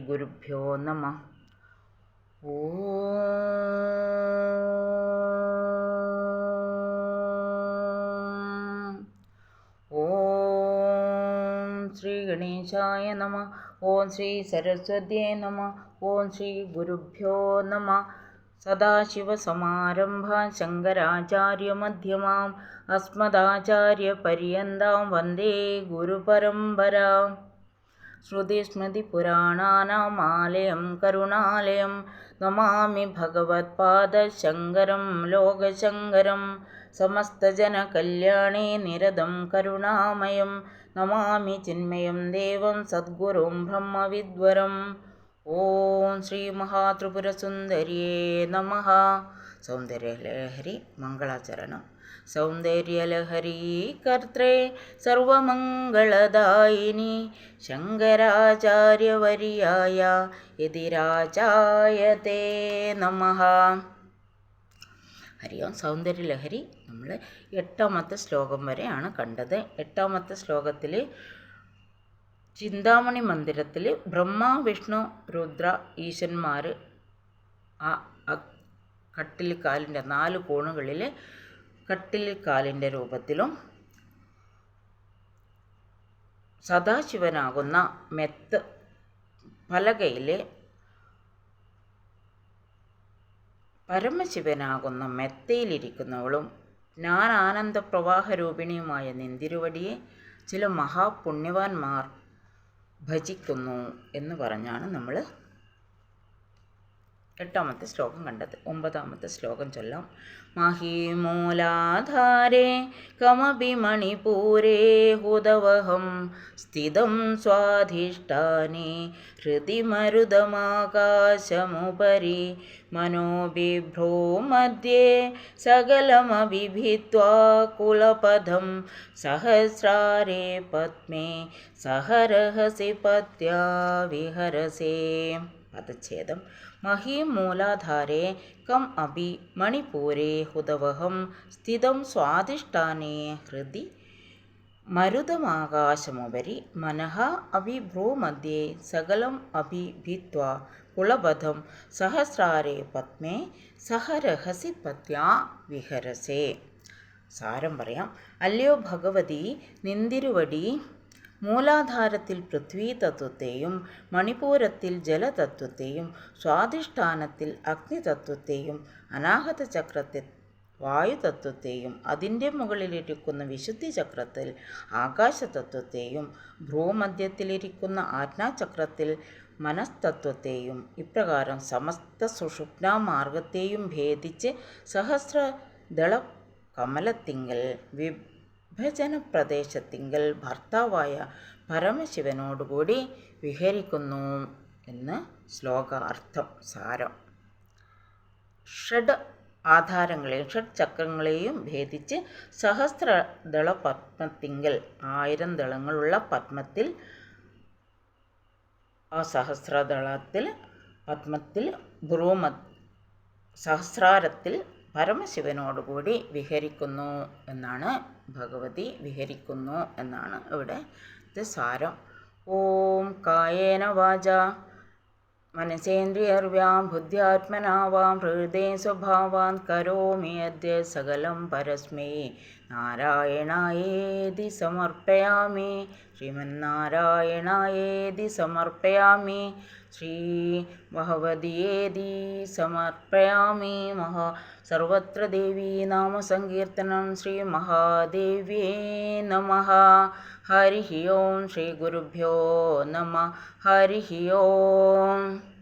ഗുരുഭ്യോ നമ ഓം ഓം ശ്രീ ഗണേശായ നമ ഓം ശ്രീ സരസ്വത്യേ നമ ഓം ശ്രീ ഗുരുഭ്യോ നമ സദാശിവസമാരംഭാൻ ശങ്കരാചാര്യമധ്യമാം അസ്മദാചാര്യപര്യന്താം വന്ദേ ഗുരുപരമ്പരാം ശ്രുതിസ്മൃതിപുരാണാനാമാലയം കരുണാലയം. നമാമി ഭഗവത്പാദശങ്കരം ലോകശങ്കരം. സമസ്തജനകല്യാണേ നിരതം കരുണാമയം. നമാമി ചിന്മയം ദേവം സദ്ഗുരും ബ്രഹ്മവിദ്വരം. ഓം ശ്രീ മഹാത്രിപുരസുന്ദരിയേ നമ. സൗന്ദര്യലഹരി മംഗളാചരണം. സൗന്ദര്യലഹരി കർത്രേ സർവമംഗളദായിനി. ശങ്കരാചാര്യവര്യായ എതിരാചായതേ നമ. ഹരി ഓം. സൗന്ദര്യലഹരി നമ്മൾ എട്ടാമത്തെ ശ്ലോകം വരെയാണ് കണ്ടത്. എട്ടാമത്തെ ശ്ലോകത്തിൽ ചിന്താമണി മന്ദിരത്തിൽ ബ്രഹ്മ വിഷ്ണു രുദ്ര ഈശന്മാർ ആ കട്ടിൽ കാലിന്റെ നാല് കോണുകളിൽ കട്ടിൽ കാലിന്റെ രൂപത്തിലും സദാശിവനാകുന്ന മെത്ത് പലകയിലെ പരമശിവനാകുന്ന മെത്തയിലിരിക്കുന്നവളും ജ്ഞാനാനന്ദ പ്രവാഹരൂപിണിയുമായ നിന്തിരുവടിയെ ചില മഹാപുണ്യവാന്മാർ ഭജിക്കുന്നു എന്ന് പറഞ്ഞാണ് നമ്മൾ എട്ടാമത്തെ ശ്ലോകം കണ്ടത്. ഒമ്പതാമത്തെ ശ്ലോകം ചൊല്ലാം. മഹീമൂലാധാരേ കമപി മണിപൂരേ ഹുതവഹം സ്ഥിതം സ്വാധിഷ്ഠാനെ ഹൃദി മരുതമാകാശമുപരി മനോബിഭ്രോ മധ്യേ സകലമഭിഭിത്വാ കുലപഥം സഹസ്രാരേ പത്മേ സഹരഹസി പത്യാ വിഹരസേ. പദച്ഛേദം. മഹീമൂലാധാരേ കം അഭി മണിപൂരേ ഹുതവഹം സ്ഥിതം സ്വാധിഷ്ഠാനേ ഹൃദി മരുതമാകാശമുപരി മനഃ അഭിഭ്രൂമധ്യേ സകലം അഭിഭിത്വാ കുളബധം സഹസ്രാരേ പത്മേ സഹരഹസി പത്യാ വിഹരസേ. സാരം പറയാം. അല്ലയോ ഭഗവതി നിന്തിരുവടി മൂലാധാരത്തിൽ പൃഥ്വീതത്വത്തെയും മണിപൂരത്തിൽ ജലതത്വത്തെയും സ്വാധിഷ്ഠാനത്തിൽ അഗ്നിതത്വത്തെയും അനാഹത ചക്രത്തിൽ വായുതത്വത്തെയും അതിന്റെ മുകളിലിരിക്കുന്ന വിശുദ്ധി ചക്രത്തിൽ ആകാശതത്വത്തെയും ഭ്രൂമധ്യത്തിലിരിക്കുന്ന ആജ്ഞാചക്രത്തിൽ മനസ്തത്വത്തെയും ഇപ്രകാരം സമസ്ത സുഷുപ്ന മാർഗത്തെയും ഭേദിച്ച് സഹസ്രദള കമലത്തിങ്കൽ വി വിഭജന പ്രദേശത്തിങ്കൽ ഭർത്താവായ പരമശിവനോടുകൂടി വിഹരിക്കുന്നു എന്ന് ശ്ലോകാർത്ഥം സാരം. ഷഡ് ആധാരങ്ങളെയും ഷഡ് ചക്രങ്ങളെയും ഭേദിച്ച് സഹസ്രദള പത്മത്തിങ്കൽ ആയിരം ദളങ്ങളുള്ള പത്മത്തിൽ ആ സഹസ്രദളത്തിൽ പത്മത്തിൽ ഭ്രൂമ സഹസ്രാരത്തിൽ പരമശിവനോടുകൂടി വിഹരിക്കുന്നു എന്നാണ് ഭഗവതി വിഹരിക്കുന്നു എന്നാണ് ഇവിടെ സാരം. ഓം കായേന വാച. മനസേന്ദ്രിയർവ്യാം ബുദ്ധ്യാത്മനാവാം ഹൃദയ സ്വഭാവാൻ കരോമി അദ്യ സകലം പരസ്മേ. नारायणायेति समर्पयामि। श्रीमन्नारायणायेति समर्पयामि। श्रीभगवदीये समर्पयामि। महा सर्वत्र देवी नाम सङ्कीर्तनं श्रीमहादेव्ये नमः। हरिः ओं श्रीगुरुभ्यो नमः। हरिः ओम्।